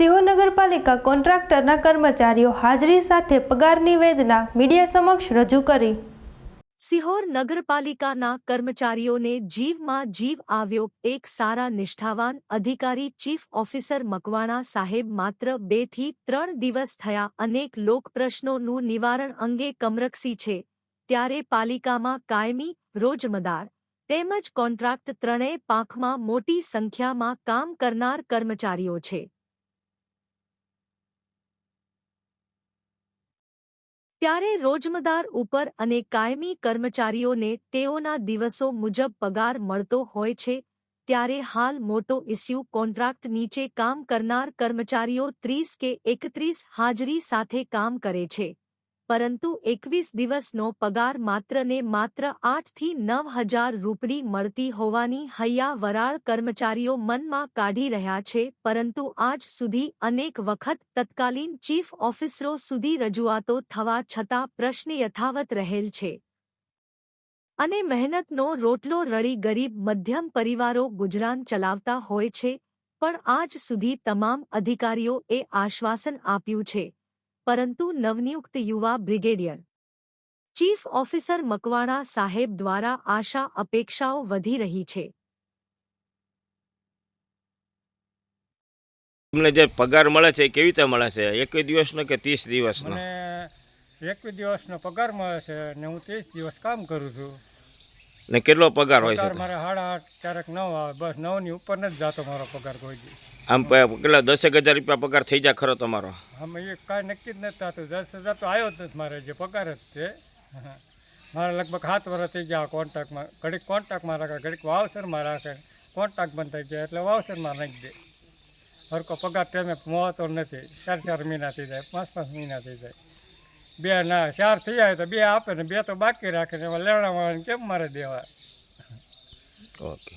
નગરપાલિકા કોન્ટ્રાક્ટરના કર્મચારીઓ હાજરી સાથે પગાર નિવેદના મીડિયા સમક્ષ રજૂ કરી. સિહોર નગરપાલિકાના કર્મચારીઓને જીવમાં જીવ આવ્યો એક સારા નિષ્ઠાવાન અધિકારી ચીફ ઓફિસર મકવાણા સાહેબ માત્ર બેથી ત્રણ દિવસ થયા અનેક લોકપ્રશ્નોનું નિવારણ અંગે કમરક્ષી છે. ત્યારે પાલિકામાં કાયમી રોજમદાર તેમજ કોન્ટ્રાક્ટ ત્રણેય પાંખમાં મોટી સંખ્યામાં કામ કરનાર કર્મચારીઓ છે. ત્યારે રોજમદાર ઉપર અને કાયમી કર્મચારીઓને તેઓના દિવસો મુજબ પગાર મળતો હોય છે, ત્યારે હાલ મોટો ઇસ્યુ કોન્ટ્રાક્ટ નીચે કામ કરનાર કર્મચારીઓ ત્રીસ કે એકત્રીસ હાજરી સાથે કામ કરે છે. પરંતુ એકવીસ દિવસનો પગાર માત્ર ને માત્ર આઠથી નવ હજાર રૂપડી મળતી હોવાની હૈયા વરાળ કર્મચારીઓ મનમાં કાઢી રહ્યા છે, પરંતુ આજ સુધી અનેક વખત તત્કાલીન ચીફ ઓફિસરો સુધી રજૂઆતો થવા છતાં પ્રશ્ન યથાવત રહેલ છે. અને મહેનતનો રોટલો રળી ગરીબ મધ્યમ પરિવારો ગુજરાન ચલાવતા હોય છે, પણ આજ સુધી તમામ અધિકારીઓએ આશ્વાસન આપ્યું છે. પરંતુ નવનિયુક્ત યુવા બ્રિગેડિયર. ચીફ ઓફિસર મકવાણા સાહેબ દ્વારા આશા અપેક્ષાઓ વધી રહી છે. તમને જે પગાર મળે છે કેવી રીતે મળે છે? એકવીસ દિવસનો કે ત્રીસ દિવસનો? એકવીસ દિવસનો પગાર મળે છે ને હું ત્રીસ દિવસ કામ કરું છું. ને કેટલો પગાર હોય છે મારે સાડા આઠ ક્યારેક નવ આવે બસ નવની ઉપર નથી જતો મારો પગાર કોઈ દી. આમ કેટલા દસેક હજાર રૂપિયા પગાર થઈ જાય ખરો તમારો? આમ એ કાંઈ નક્કી જ નથી થતું. દસ હજાર તો આવ્યો જ નથી મારે જે પગાર જ છે. મારે લગભગ સાત વર્ષ થઈ ગયા કોન્ટ્રાક્ટમાં. ઘડીક કોન્ટ્રાક્ટમાં રાખે ઘડીક વાવસરમાં રાખે કોન્ટ્રાક્ટ બંધ થઈ જાય એટલે વાવસરમાં નાખી દે. સરખો પગાર ટાઈમે મોતો નથી. ચાર ચાર મહિના થઈ જાય પાંચ પાંચ મહિના થઈ જાય. બે ના ચાર થઈ જાય તો બે આપે ને બે તો બાકી રાખે ને એમાં કેમ મારે દેવા? ઓકે.